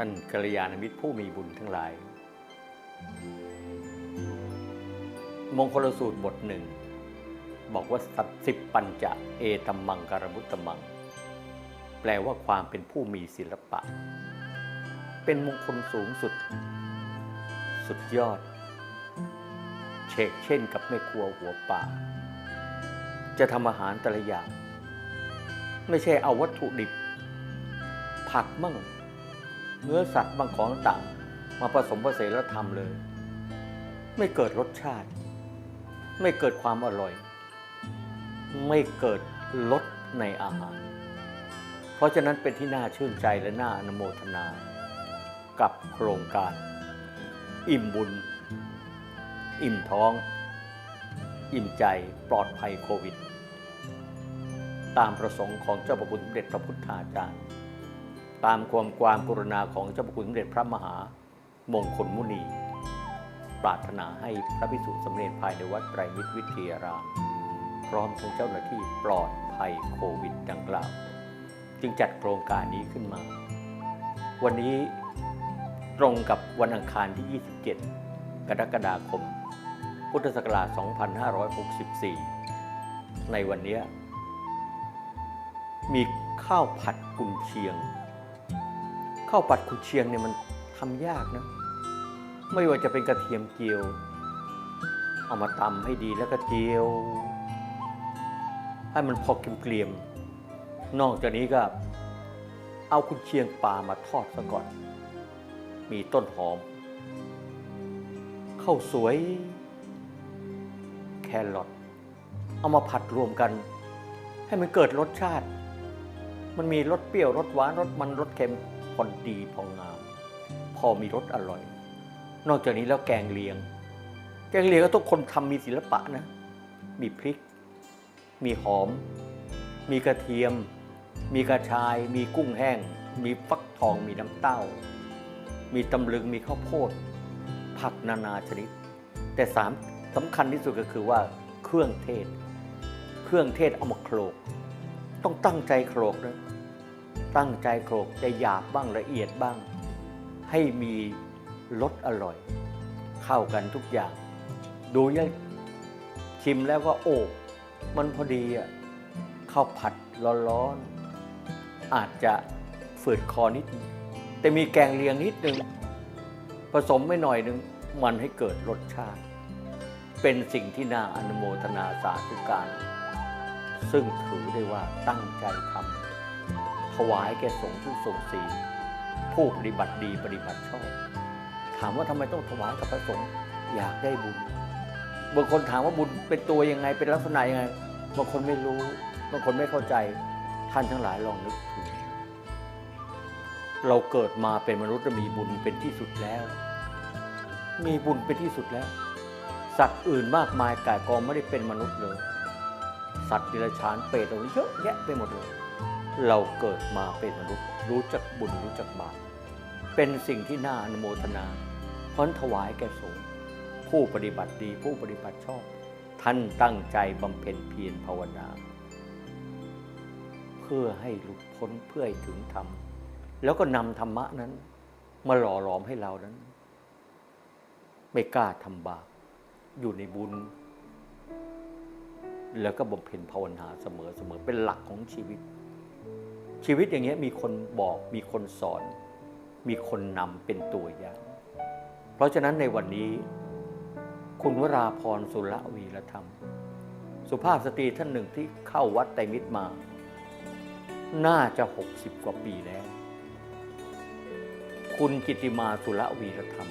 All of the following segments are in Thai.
ท่านกัลยาณมิตรผู้มีบุญทั้งหลาย มงคลสูตรบทหนึ่ง บอกว่าสัตสิบปัญจะเอตัมมังการมุตตมัง แปลว่าความเป็นผู้มีศิลปะ เป็นมงคลสูงสุด สุดยอด เชกเช่นกับแม่ครัวหัวป่า จะทำอาหารแต่ละอย่าง ไม่ใช่เอาวัตถุดิบ ผักมั่ง เนื้อสัตว์บางของต่างมาผสมผสานแล้วทำเลย ไม่เกิดรสชาติ ไม่เกิดความอร่อย ไม่เกิดรสในอาหาร เพราะฉะนั้นเป็นที่น่าชื่นใจและน่าอนุโมทนา กับโครงการ อิ่มบุญ อิ่มท้อง อิ่มใจปลอดภัยโควิด ตามประสงค์ของเจ้าพระคุณเด็จพระพุทธาจารย์ ตามความความกรุณาของเจ้าพระคุณสมเด็จพระมหามงคลมุนี ปรารถนาให้พระภิกษุสำเร็จภายในวัดไตรมิตรวิทยาราม พร้อมทั้งเจ้าหน้าที่ปลอดภัยโควิดดังกล่าว จึงจัดโครงการนี้ขึ้นมา วันนี้ตรงกับวันอังคารที่ 27 กรกฎาคม พุทธศักราช 2564 ในวันนี้มีข้าวผัดกุนเชียง ข้าวผัดกุนเชียงเนี่ยมันทำยากนะ ไม่ว่าจะเป็นกระเทียมเจียว เอามาตำให้ดีแล้วก็เจียว ให้มันพอเกรียมๆนอกจากนี้ก็ เอากุนเชียงปลามาทอดซะก่อน มีต้นหอมข้าวสวย แครอทเอามาผัดรวมกัน ให้มันเกิดรสชาติ มันมีรสเปรี้ยวรสหวานรสมันรสเค็ม พอดีพองาม พอมีรสอร่อย นอกจากนี้แล้วแกงเลียง แกงเลียงก็ทุกคนทำมีศิลปะนะ มีพริก มีหอม มีกระเทียม มีกระชาย มีกุ้งแห้ง มีฟักทองมีน้ำเต้า มีตำลึงมีข้าวโพด ผักนานาชนิด แต่สามสำคัญที่สุดก็คือว่าเครื่องเทศ เครื่องเทศเอามาโขลก ต้องตั้งใจโขลกนะ ตั้งใจโขลกจะหยาบบ้างละเอียดบ้าง ให้มีรสอร่อย เข้ากันทุกอย่าง ดูยังชิมแล้วก็โอ้มันพอดีอะข้าวผัดร้อนๆอาจจะฝืดคอนิดนึงแต่มีแกงเลียงนิดนึง ผสมไม่หน่อยนึง มันให้เกิดรสชาติ เป็นสิ่งที่น่าอนุโมทนาสาธุการ ซึ่งถือได้ว่าตั้งใจทำ ถวายแก่สงฆ์ผู้ทรงศีลผู้ปฏิบัติดีปฏิบัติชอบ ถามว่าทำไมต้องถวายกับพระสงฆ์อยากได้บุญบางคนถามว่าบุญเป็นตัวยังไงเป็นลักษณะยังไงบางคนไม่รู้บางคนไม่เข้าใจท่านทั้งหลายลองนึกถึงเราเกิดมาเป็นมนุษย์มีบุญเป็นที่สุดแล้ว มีบุญเป็นที่สุดแล้ว สัตว์อื่นมากมายกายกองไม่ได้เป็นมนุษย์เลย สัตว์ดิรัจฉานเปรตอะไรเยอะแยะไปหมดเลย เราเกิดมาเป็นมนุษย์รู้จักบุญรู้จักบาปเป็นสิ่งที่น่าอนุโมทนาเพราะถวายแก่สงฆ์ผู้ปฏิบัติดีผู้ปฏิบัติชอบ ท่านตั้งใจบำเพ็ญเพียรภาวนา เพื่อให้หลุดพ้นเพื่อให้ถึงธรรม แล้วก็นำธรรมะนั้น มาหล่อหลอมให้เรานั้น ไม่กล้าทำบาปอยู่ในบุญ แล้วก็บำเพ็ญภาวนาเสมอเเป็นหลักของชีวิต ชีวิตอย่างเงี้ยมีคนบอกมีคนสอน มีคนนำเป็นตัวอย่าง เพราะฉะนั้นในวันนี้ คุณวราพรสุรวีรธรรม สุภาพสตรีท่านหนึ่งที่เข้าวัดไตรมิตรมา น่าจะหกสิบกว่าปีแล้ว คุณกิติมาสุรวีรธรรม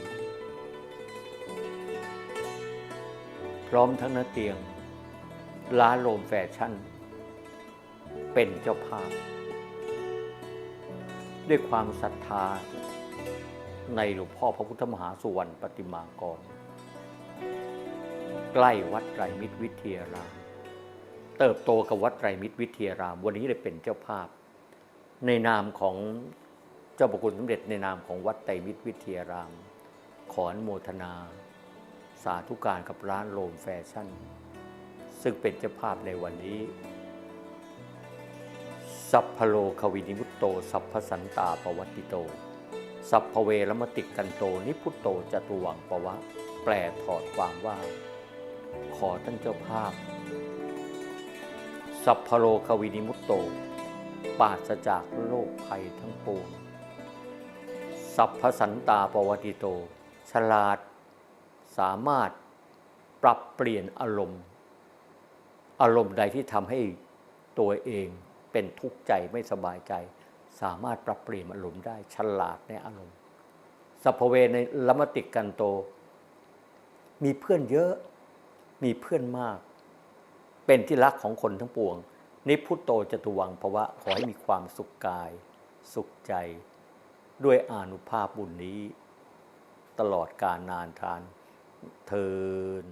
พร้อมทั้งนักเตียงร้านโรมแฟชั่น เป็นเจ้าภาพ ด้วยความศรัทธาในหลวงพ่อพระพุทธมหาสุวรรณปฏิมากร ใกล้วัดไตรมิตรวิทยาราม เติบโตกับวัดไตรมิตรวิทยาราม วันนี้ได้เป็นเจ้าภาพ ในนามของเจ้าประคุณสมเด็จในนามของวัดไตรมิตรวิทยาราม ขอนโมทนา สาธุการกับร้านโรมแฟชั่น ซึ่งเป็นเจ้าภาพในวันนี้ สัพพโลควินิมุตโต สัพพสันตาปวัตติโต สัพพเวรมติกันโต นิพุตโตจตุวังปวะ แปลถอดความว่า ขอท่านเจ้าภาพ สัพพโรควินิมุตโต ปราศจากโรคภัยทั้งปวง สัพพสันตาปวัตติโต ฉลาด สามารถปรับเปลี่ยนอารมณ์ อารมณ์ใดที่ทำให้ตัวเอง เป็นทุกข์ใจไม่สบายใจ สามารถปรับเปลี่ยนอารมณ์ได้ฉลาดในอารมณ์สัพเวในละมติกันโต มีเพื่อนเยอะมีเพื่อนมาก เป็นที่รักของคนทั้งปวงนิพุตโตจตุวังภวะขอให้มีความสุขกาย สุขใจ ด้วยอานุภาพบุญนี้ ตลอดการนานทานเทิน